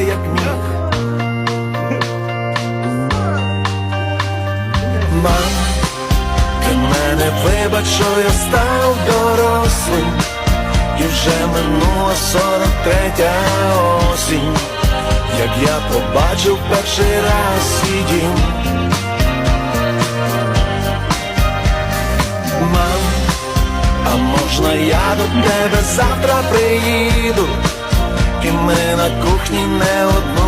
як міг. Мам, ти мене вибач, що я став дорослим, і вже минула сорок третя осінь, як я побачив перший раз свій дім. Мам, а можна я до тебе завтра приїду, і ми на кухні не одну